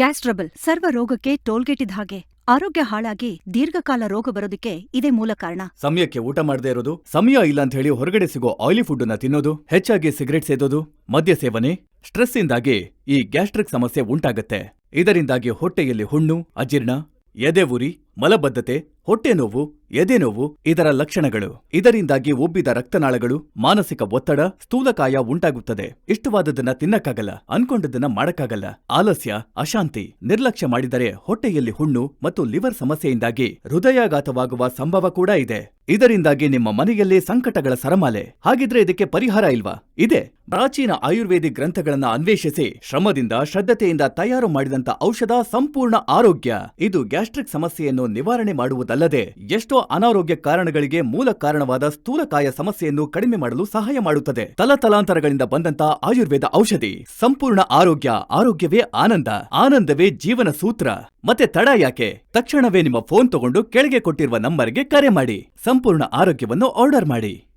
Gas trouble. ಸರ್ವ ರೋಗಕ್ಕೆ toll gate ಇದ್ದ ಹಾಗೆ ಆರೋಗ್ಯ ಹಾಳಾಗಿ ದೀರ್ಘಕಾಲ ರೋಗ ಬರೋದಕ್ಕೆ ಇದೇ ಮೂಲ ಕಾರಣ. ಸಮಯಕ್ಕೆ ಊಟ ಮಾಡದೇ ಇರೋದು, ಸಮಯ ಇಲ್ಲ ಅಂತ ಹೇಳಿ ಹೊರಗಡೆ ಸಿಗೋ ಆಯಿಲಿ ಫುಡ್ ಅನ್ನ ತಿನ್ನೋದು, ಹೆಚ್ಚಾಗಿ ಸಿಗರೆಟ್ ಸೇದೋದು, ಮದ್ಯ ಸೇವನೆ ಸ್ಟ್ರೆಸ್ ಇಂದಾಗಿ ಈ ಗ್ಯಾಸ್ಟ್ರಿಕ್ ಸಮಸ್ಯೆ ಉಂಟಾಗತ್ತೆ. ಇದರಿಂದಾಗಿ ಹೊಟ್ಟೆಯಲ್ಲಿ ಹುಣ್ಣು, ಅಜೀರ್ಣ, ಎದೆ ಉರಿ, ಮಲಬದ್ಧತೆ, ಹೊಟ್ಟೆ ನೋವು ಎದೆ ನೋವು, ಇದರ ಲಕ್ಷಣಗಳು. ಇದರಿಂದಾಗಿ ಉಬ್ಬಿದ ರಕ್ತನಾಳಗಳು, ಮಾನಸಿಕ ಒತ್ತಡ ಸ್ಥೂಲಕಾಯ ಉಂಟಾಗುತ್ತದೆ. ಇಷ್ಟವಾದದನ್ನ ತಿನ್ನಕ್ಕಾಗಲ್ಲ ಅನ್ಕೊಂಡದನ್ನ ಮಾಡಕ್ಕಾಗಲ್ಲ. ಆಲಸ್ಯ, ಅಶಾಂತಿ, ನಿರ್ಲಕ್ಷ್ಯ ಮಾಡಿದರೆ ಹೊಟ್ಟೆಯಲ್ಲಿ ಹುಣ್ಣು ಮತ್ತು ಲಿವರ್ ಸಮಸ್ಯೆಯಿಂದಾಗಿ ಹೃದಯಾಘಾತವಾಗುವ ಸಂಭವ ಕೂಡ ಇದೆ. ಇದರಿಂದಾಗಿ ನಿಮ್ಮ ಮನೆಯಲ್ಲೇ ಸಂಕಟಗಳ ಸರಮಾಲೆ. ಹಾಗಿದ್ರೆ ಇದಕ್ಕೆ ಪರಿಹಾರ ಇಲ್ವಾ? ಇದೆ. ಪ್ರಾಚೀನ ಆಯುರ್ವೇದಿಕ್ ಗ್ರಂಥಗಳನ್ನ ಅನ್ವೇಷಿಸಿ, ಶ್ರಮದಿಂದ, ಶ್ರದ್ಧತೆಯಿಂದ ತಯಾರು ಮಾಡಿದಂತ ಔಷಧ ಸಂಪೂರ್ಣ ಆರೋಗ್ಯ. ಇದು ಗ್ಯಾಸ್ಟ್ರಿಕ್ ಸಮಸ್ಯೆಯನ್ನು ನಿವಾರಣೆ ಮಾಡುವುದಲ್ಲದೆ, ಎಷ್ಟೋ ಅನಾರೋಗ್ಯ ಕಾರಣಗಳಿಗೆ ಮೂಲ ಕಾರಣವಾದ ಸ್ಥೂಲಕಾಯ ಸಮಸ್ಯೆಯನ್ನು ಕಡಿಮೆ ಮಾಡಲು ಸಹಾಯ ಮಾಡುತ್ತದೆ. ತಲತಲಾಂತರಗಳಿಂದ ಬಂದಂತ ಆಯುರ್ವೇದ ಔಷಧಿ. ಸಂಪೂರ್ಣ ಆರೋಗ್ಯ, ಆರೋಗ್ಯವೇ ಆನಂದ. ಆನಂದವೇ ಜೀವನ ಸೂತ್ರ. ಮತ್ತೆ ತಡ ಯಾಕೆ? ತಕ್ಷಣವೇ ನಿಮ್ಮ ಫೋನ್ ತಗೊಂಡು ಕೆಳಗೆ ಕೊಟ್ಟಿರುವ ನಂಬರ್ಗೆ ಕರೆ ಮಾಡಿ. ಸಂಪೂರ್ಣ ಆರೋಗ್ಯವನ್ನು ಆರ್ಡರ್ ಮಾಡಿ.